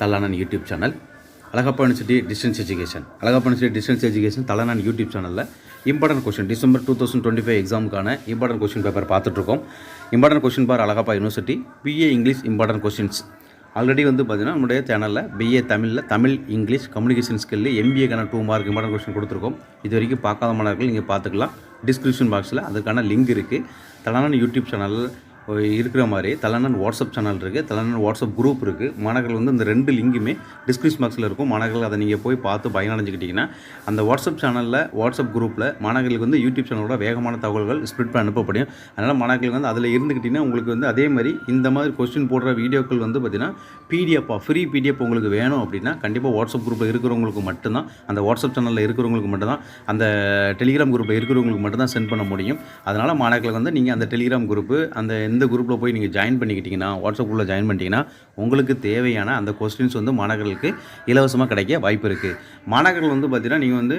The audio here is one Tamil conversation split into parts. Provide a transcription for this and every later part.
தலானன் YouTube channel Alagappa university distance education Alagappa university distance education தலானன் YouTube சேனலில் important question December two thousand twenty five எக்ஸாமுக்கான important question paper பார்த்துட்ருக்கோம் important question for Alagappa university BA English important questions already வந்து பார்த்தீங்கன்னா நம்முடைய சேனலில் பிஏ தமிழில் தமிழ் இங்கிலீஷ் கம்யூனிகேஷன் ஸ்கில்லு எம்பிஏக்கான டூ மார்க் இம்பார்ட்டன்ட் கொஸ்டின் கொடுத்துருக்கோம். இது வரைக்கும் பார்க்காத மாணவர்கள் நீங்கள் பார்த்துக்கலாம். டிஸ்கிரிப்ஷன் பாக்ஸில் அதுக்கான லிங்க் இருக்குது தலான யூடியூப் சேனலில் இருக்கிற மாதிரி. தலைநன் வாட்ஸ்அப் சேனல் இருக்குது தலைநன் வாட்ஸ்அப் குரூப் இருக்குது மாணவர்கள் வந்து இந்த ரெண்டு லிங்குமே டிஸ்கிரிப்ஷன் பாக்ஸில் இருக்கும். மாணவர்கள் அதை நீங்கள் போய் பார்த்து பயனடைஞ்சிக்கிட்டிங்கன்னா அந்த வாட்ஸ்அப் சேனலில் வாட்ஸ்அப் குரூப்பில் மாணவர்களுக்கு வந்து யூடியூப் சேனலோட வேகமான தகவல்கள் ஸ்ப்ரெட் பண்ண அனுப்பப்படும் அதனால் மாணவர்கள் வந்து அதில் இருந்துக்கிட்டிங்கன்னா உங்களுக்கு வந்து அதே மாதிரி இந்த மாதிரி கொஸ்டின் போடுற வீடியோக்கள் வந்து பார்த்திங்கன்னா பிடிஎஃபாக ஃப்ரீ பிடிஎஃப் உங்களுக்கு வேணும் அப்படின்னா கண்டிப்பாக வாட்ஸ்அப் குரூப்பில் இருக்கிறவங்களுக்கு மட்டும்தான் அந்த வாட்ஸ்அப் சேனலில் இருக்கிறவங்களுக்கு மட்டும்தான் அந்த டெலிகிராம் குரூப்பில் இருக்கிறவங்களுக்கு மட்டும்தான் சென்ட் பண்ண முடியும். அதனால் மாணவர்கள் வந்து நீங்கள் அந்த டெலிகிராம் குரூப்பு அந்த எந்த குரூப்பில் போய் நீங்கள் ஜாயின் பண்ணிக்கிட்டிங்கன்னா வாட்ஸ்அப் குரூப்பில் ஜாயின் பண்ணிட்டீங்கன்னா உங்களுக்கு தேவையான அந்த கொஸ்டின்ஸ் வந்து மாணவர்களுக்கு இலவசமாக கிடைக்க வாய்ப்பு இருக்குது மாணவர்கள் வந்து பார்த்தீங்கன்னா நீங்கள் வந்து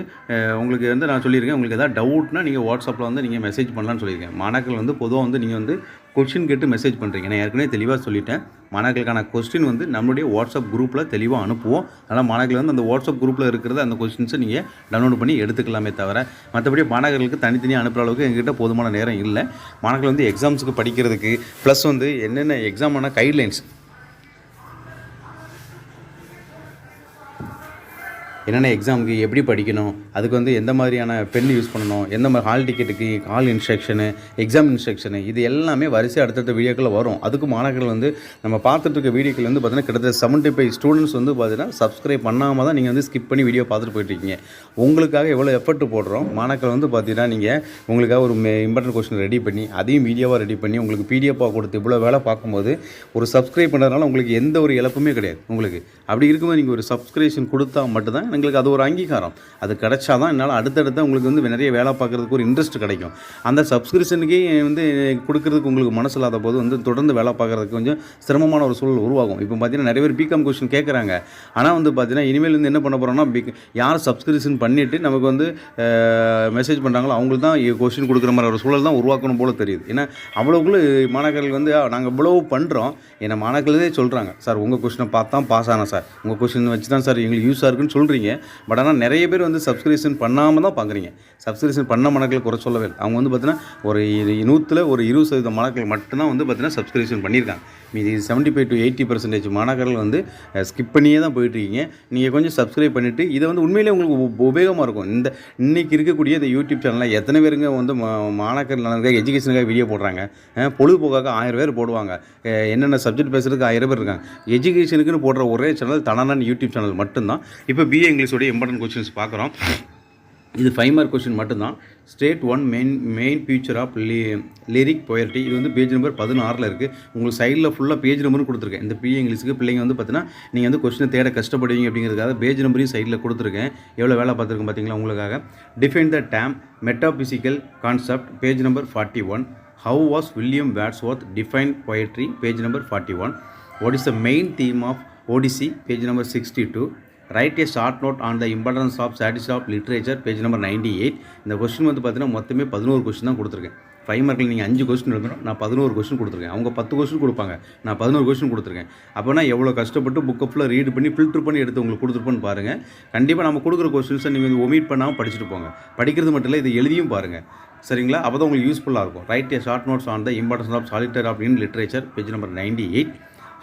உங்களுக்கு வந்து நான் சொல்லியிருக்கேன் உங்களுக்கு எதாவது டவுட்னா நீங்கள் வாட்ஸ்அப்பில் வந்து நீங்கள் மெசேஜ் பண்ணலான்னு சொல்லியிருக்கேன். மாணவர்கள் வந்து பொதுவாக வந்து நீங்கள் வந்து கொஸ்டின் கேட்டு மெசேஜ் பண்ணுறீங்க நான் ஏற்கனவே தெளிவாக சொல்லிட்டேன். மாணவர்களுக்கான கொஸ்டின் வந்து நம்மளுடைய வாட்ஸ்அப் குரூப்பில் தெளிவாக அனுப்புவோம். அதனால் மாணவர்கள் வந்து அந்த வாட்ஸ்அப் குரூப்பில் இருக்கிறத அந்த கொஸ்டின்ஸை நீங்கள் டவுன்லோட் பண்ணி எடுத்துக்கலாமே தவிர மற்றபடி மாணவர்களுக்கு தனித்தனியாக அனுப்புகிற அளவுக்கு எங்ககிட்ட போதுமான நேரம் இல்லை. மாணவர்கள் வந்து எக்ஸாம்ஸுக்கு படிக்கிறதுக்கு ப்ளஸ் வந்து என்னென்ன எக்ஸாமான கைட்லைன்ஸ் என்னென்ன எக்ஸாமுக்கு எப்படி படிக்கணும் அதுக்கு வந்து எந்த மாதிரியான பென் யூஸ் பண்ணணும் எந்த மாதிரி ஹால் டிக்கெட்டுக்கு ஹால் இன்ஸ்ட்ரக்ஷனு எக்ஸாம் இன்ஸ்ட்ரக்ஷனு இது எல்லாமே வரிசை அடுத்தடுத்த வீடியோக்களில் வரும். அதுக்கு மாணவர்கள் வந்து நம்ம பார்த்துட்டு இருக்க வீடியோக்கள் வந்து பார்த்தீங்கன்னா கிட்டத்தட்ட செவன்ட்டி ஃபைவ் ஸ்டூடெண்ட்ஸ் வந்து பார்த்தீங்கன்னா சப்ஸ்கிரைப் பண்ணாமல் தான் நீங்கள் வந்து ஸ்கிப் பண்ணி வீடியோ பார்த்துட்டு போயிட்டுருக்கீங்க உங்களுக்காக எவ்வளோ எஃபர்ட் போடுறோம் மாணவர்கள் வந்து பார்த்தீங்கன்னா நீங்கள் உங்களுக்காக ஒரு இம்பார்ட்டன்ட் கொஸ்டின் ரெடி பண்ணி அதையும் வீடியோவாக ரெடி பண்ணி உங்களுக்கு பிடிஎஃபாக கொடுத்து இவ்வளோ வேலை பார்க்கும்போது ஒரு சப்ஸ்கிரைப் பண்ணுறதுனால உங்களுக்கு எந்த ஒரு இழப்புமே கிடையாது. உங்களுக்கு. அப்படி இருக்கும்போது நீங்கள் ஒரு சப்ஸ்கிரிப்ஷன் கொடுத்தா மட்டும்தான் எங்களுக்கு அது ஒரு அங்கீகாரம். அது கிடைச்சா தான் என்னால் அடுத்தடுத்த உங்களுக்கு வந்து நிறைய வேலை பார்க்குறதுக்கு ஒரு இன்ட்ரெஸ்ட் கிடைக்கும். அந்த சப்ஸ்கிரிப்ஷனுக்கே வந்து கொடுக்குறதுக்கு உங்களுக்கு மனசு இல்லாத போது வந்து தொடர்ந்து வேலை பார்க்குறதுக்கு கொஞ்சம் சிரமமான ஒரு சூழல் உருவாகும். இப்போ பார்த்தீங்கன்னா நிறைய பேர் பிகாம் கொஸ்டின் கேட்குறாங்க ஆனால் வந்து பார்த்தீங்கன்னா இனிமேல் வந்து என்ன பண்ண போகிறோம்னா பிக் யார் சப்ஸ்கிரிப்ஷன் பண்ணிவிட்டு நமக்கு வந்து மெசேஜ் பண்ணுறாங்களோ அவங்களுக்கு தான் கொஸ்டின் கொடுக்குற மாதிரி ஒரு சூழல் தான் உருவாக்கணும் போல தெரியுது. ஏன்னா அவ்வளோக்குள்ள மாணவர்கள் வந்து நாங்கள் இவ்வளோ பண்ணுறோம் ஏன்னா மாணவர்களே சொல்கிறாங்க சார் உங்கள் கொஷினை பார்த்தா பாஸ் ஆனேன் சார். உங்கள் கொஷின் வச்சு தான் சார் எங்களுக்கு யூஸாக இருக்குன்னு சொல்கிறீங்க பட் ஆனால் நிறைய பேர் வந்து சப்ஸ்கிரிப்ஷன் பண்ணாமல் தான் பார்க்குறீங்க சப்ஸ்கிரிப்ஷன் பண்ண மாணவர்கள் குறை சொல்லவே இல்லை. அவங்க வந்து பார்த்தீங்கன்னா ஒரு நூற்றில் ஒரு இருபது சதவீத மாணவர்கள் மட்டும்தான் வந்து பார்த்தீங்கன்னா சப்ஸ்கிரிப்ஷன் பண்ணியிருக்காங்க. மீதி seventy five to eighty percentage மாணக்கர்கள் வந்து ஸ்கிப் பண்ணியே தான் போயிட்டுருக்கீங்க. நீங்கள் கொஞ்சம் சப்ஸ்கிரைப் பண்ணிவிட்டு இதை வந்து உண்மையிலே உங்களுக்கு உபயோகமாக இருக்கும். இந்த இன்றைக்கி இருக்கக்கூடிய இந்த யூடியூப் சேனலில் எத்தனை பேருங்க வந்து மா- நலனுக்காக எஜுகேஷனுக்காக வீடியோ போடுறாங்க? பொழுதுபோக்காக ஆயிரம் பேர் போடுவாங்க. என்னென்ன சப்ஜெக்ட் பேசுறதுக்கு ஆயிரம் பேர் இருக்காங்க. எஜுகேஷனுக்குன்னு போடுற ஒரே சேனல் தனானன் யூடியூப் சேனல் மட்டும்தான். இப்போ பிஏ இங்கிலீஷோடைய இம்பார்ட்டன்ட் கொஷின்ஸ் பார்க்குறோம். இது ஃபைவ் மார்க் கொஸ்டின் மட்டும்தான். State one main main feature of Li lyric பொயர்ட்டி இது வந்து பேஜ் நம்பர் பதினாறில் இருக்குது உங்களுக்கு சைடில் ஃபுல்லாக பேஜ் நம்பரும் கொடுத்துருக்கேன். இந்த பிஏ இங்கிலீஷுக்கு பிள்ளைங்க வந்து பார்த்தீங்கன்னா நீங்கள் வந்து கொஸ்டினை தேட கஷ்டப்படுவீங்க அப்படிங்கிறதுக்காக பேஜ் நம்பரையும் சைடில் கொடுத்துருக்கேன். எவ்வளோ வேலை பார்த்துருக்கேன் பார்த்தீங்களா உங்களுக்காக? Define the term metaphysical concept page number forty one how was William Wordsworth define poetry page number forty one what is the main theme of Odyssey page number sixty two write a short note on the importance of studies of literature page number ninety eight இந்த கொஸ்டின் வந்து பார்த்தீங்கன்னா மொத்தமே பதினோரு கொஸ்டின் தான் கொடுத்துருக்கேன். ஃபைவ் மார்க்கில் நீங்கள் அஞ்சு கொஸ்டின் எழுதணும். நான் பதினோரு கொஸ்டின் கொடுத்துருக்கேன். அவங்க பத்து கொஸ்டின் கொடுப்பாங்க. நான் பதினோரு கொஸ்டின் கொடுத்துருக்கேன். அப்போனா எவ்வளோ கஷ்டப்பட்டு புக்கை ஃபுல்லாக ரீட் பண்ணி ஃபில்டர் பண்ணி எடுத்து உங்களுக்கு கொடுத்துருப்போன்னு பாருங்கள் கண்டிப்பாக நம்ம கொடுக்குற கொஸ்டின்ஸை நீங்கள் வந்து ஒமிட் பண்ணாமல் படிச்சுட்டு போங்க. படிக்கிறது மட்டும் இல்லை இதை எழுதியும் பாருங்கள் சரிங்களா? அப்போ தான் உங்களுக்கு யூஸ்ஃபுல்லாக இருக்கும். Write a short notes on the importance of solitaire of in literature page number ninety eight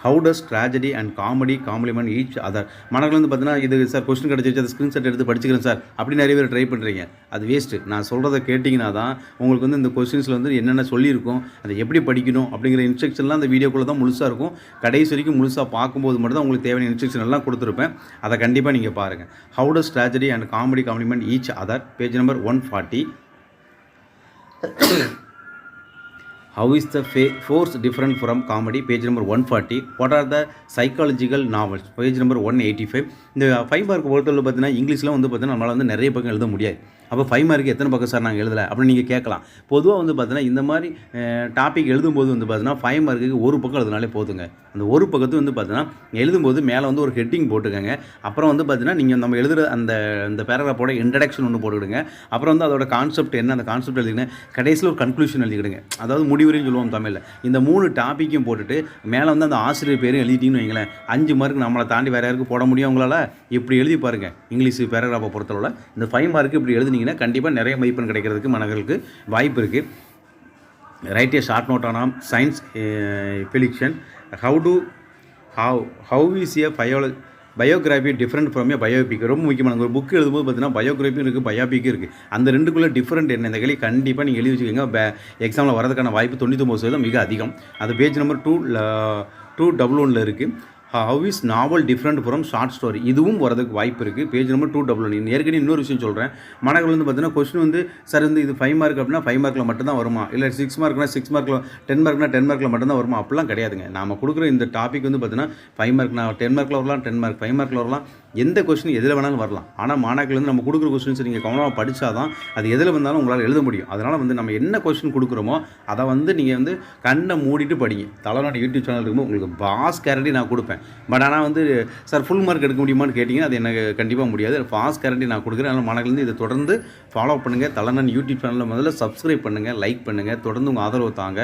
how does tragedy and comedy complement each other மனக்கில் வந்து பார்த்தீங்கன்னா இது சார் கொஸ்டின் கிடச்சிருச்சு அதை ஸ்க்ரீன்ஷாட் எடுத்து படிச்சுக்கிறேன் சார் அப்படி நிறைய பேர் ட்ரை பண்ணுறீங்க அது வேஸ்ட்டு நான் சொல்கிறத கேட்டிங்கன்னா தான் உங்களுக்கு வந்து இந்த கொஸ்டின்ஸில் வந்து என்னென்ன சொல்லியிருக்கோம் அதை எப்படி படிக்கணும் அப்படிங்கிற இன்ஸ்ட்ரக்ஷன்லாம் அந்த வீடியோக்குள்ளே தான் முழுசாக இருக்கும். கடைசி வரைக்கும் முழுசாக பார்க்கும்போது மட்டும் தான் உங்களுக்கு தேவையான இன்ஸ்ட்ரக்ஷன் எல்லாம் கொடுத்துருப்பேன். அதை கண்டிப்பாக நீங்கள் பாருங்கள் how does tragedy and comedy complement each other page number one forty how is the ஃபே farce different from comedy page number one forty what are the psychological novels page number one eighty five இந்த ஃபைவ் பார்க்க பொறுத்தவரை பார்த்தீங்கன்னா இங்கிலீஷில் வந்து பார்த்தீங்கன்னா நம்மளால் வந்து நிறைய பக்கம் எழுத முடியாது அப்போ ஃபைவ் மார்க்கு எத்தனை பக்கம் சார் நாங்கள் எழுதலை? அப்படின்னு நீங்கள் கேட்கலாம். பொதுவாக வந்து பார்த்தீங்கன்னா இந்த மாதிரி டாபிக் எழுதும்போது வந்து பார்த்தீங்கன்னா ஃபைவ் மார்க்குக்கு ஒரு பக்கம் எழுதினாலே போதுங்க. அந்த ஒரு பக்கத்து வந்து பார்த்தீங்கன்னா எழுதும்போது மேலே வந்து ஒரு ஹெட்டிங் போட்டுக்கோங்க. அப்புறம் வந்து பார்த்தீங்கன்னா நீங்கள் நம்ம எழுதுகிற அந்த அந்த பேராகிராஃபோட இன்ட்ரடக்ஷன் ஒன்று போட்டுக்கிடுங்க. அப்புறம் வந்து அதோட கான்செப்ட் என்ன? அந்த கான்செப்ட் எழுதிக்கிங்க கடைசியில் ஒரு கன்க்ளூஷன் எழுதிக்கிடுங்க. அதாவது முடிவுரையும் சொல்லுவோம் தமிழில். இந்த மூணு டாப்பிக்கும் போட்டுட்டு மேலே வந்து அந்த ஆசிரியர் பேரும் எழுதிட்டீங்கன்னு வைங்களேன். அஞ்சு மார்க் நம்மளை தாண்டி வேறு யாருக்கும் போட முடியும் உங்களால்? இப்படி எழுதி பாருங்கள் இங்கிலீஷ் பேராகிராஃபை பொறுத்தளவில். இந்த ஃபைவ் மார்க்கு இப்படி எழுதி எழுதுனீங்கன்னா கண்டிப்பாக நிறைய மதிப்பெண் கிடைக்கிறதுக்கு மாணவர்களுக்கு வாய்ப்பு இருக்குது write a short note on science fiction how to how how is a பயோல biography different from a biopic ரொம்ப முக்கியமான ஒரு புக் எழுதும்போது பார்த்தீங்கன்னா பயோகிராஃபியும் இருக்குது பயோபிக்கும் இருக்குது அந்த ரெண்டுக்குள்ளே டிஃப்ரெண்ட் என்ன? இந்த கேள்வி கண்டிப்பாக நீங்கள் எழுதி வச்சுக்கோங்க. பே எக்ஸாமில் வரதுக்கான வாய்ப்பு தொண்ணூத்தொம்பது சதவீதம் மிக அதிகம். அது page number two two double ஒனில் இருக்குது how is novel different from short story இதுவும் வரதுக்கு வாய்ப்பு இருக்குது page number two double one ஏற்கனவே இன்னொரு விஷயம் சொல்கிறேன் மாணவர்கள் வந்து பார்த்தீங்கன்னா கொஸ்டின் வந்து சார் வந்து இது ஃபைவ் மார்க் அப்படின்னா ஃபைவ் மார்க்கில் மட்டும்தான் வருமா? இல்லை சிக்ஸ் மார்க்னா சிக்ஸ் மார்க்கில் டென் மார்க்னா டென் மார்க்கில் மட்டும்தான் வருமா? அப்படிலாம் கிடையாதுங்க. நம்ம கொடுக்குற இந்த டாபிக் வந்து பார்த்தீங்கன்னா ஃபைவ் மார்க்னா டென் மார்க்கில் வரலாம் டென் மார்க் ஃபைவ் மார்க்கில் வரலாம். எந்த கொஸ்டின் எதில் வேணாலும் வரலாம். ஆனால் மாணாக்கள் வந்து நம்ம கொடுக்குற கொஸ்டின்ஸ் நீங்கள் கவனமாக படித்தா தான் அது எதில் வந்தாலும் உங்களால் எழுத முடியும். அதனால் வந்து நம்ம என்ன கொஸ்டின் கொடுக்குறோமோ அதை வந்து நீங்கள் வந்து கண்ணை மூடிட்டு படிங்க. தலைநாடு யூடியூப் சேனல் இருக்கும்போது உங்களுக்கு பாஸ் கேரண்டி நான் கொடுப்பேன். பட் ஆனால் வந்து சார் ஃபுல் மார்க் எடுக்க முடியுமான்னு கேட்டிங்கன்னா அது எனக்கு கண்டிப்பாக முடியாது. ஃபாஸ்ட் கேரண்டி நான் கொடுக்குறேன். அதனால் மனக்கிலேருந்து இதை தொடர்ந்து ஃபாலோ பண்ணுங்கள் தலைநன் யூடியூப் சேனலில் முதல்ல சப்ஸ்கிரைப் பண்ணுங்கள் லைக் பண்ணுங்கள் தொடர்ந்து உங்கள் ஆதரவு தாங்க.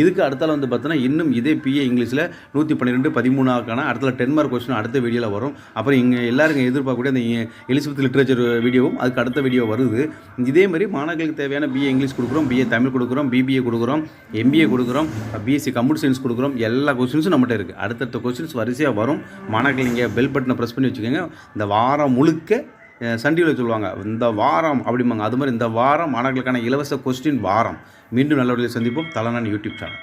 இதுக்கு அடுத்தால வந்து பார்த்தீங்கன்னா இன்னும் இதே பிஏ இங்கிலீஷில் நூற்றி பன்னிரெண்டு பதிமூணாக்கான அடுத்த டென் மார்க் கொஸ்டின் அடுத்த வீடியோவில் வரும். அப்புறம் இங்கே எல்லாருங்க எதிர்பார்க்கக்கூடிய அந்த எலிசபெத் லிட்ரேச்சர் வீடியோவும் அதுக்கு அடுத்த வீடியோ வருது. இதே மாதிரி மாணவர்களுக்கு தேவையான பிஏ இங்கிலீஷ் கொடுக்குறோம் பிஏ தமிழ் கொடுக்குறோம் பிபிஏ கொடுக்குறோம் எம்பிஏ கொடுக்குறோம் பிஎஸ்சி கம்ப்யூட்டர் சயின்ஸ் கொடுக்குறோம் எல்லா கொஸ்டின்ஸும் நம்மகிட்ட இருக்குது அடுத்தடுத்த கொஸ்டின்ஸ் ஈஸியாக வரும். மாணவர்கள் நீங்கள் பெல் பட்டனை ப்ரெஸ் பண்ணி வச்சுக்கோங்க. இந்த வாரம் முழுக்க சண்டியில் சொல்லுவாங்க. இந்த வாரம் அப்படிம்பாங்க. அது மாதிரி இந்த வாரம் மாணவர்களுக்கான இலவச கொஸ்டின் வாரம். மீண்டும் நல்ல வழியில் சந்திப்போம். தலைநான் யூடியூப் சேனல்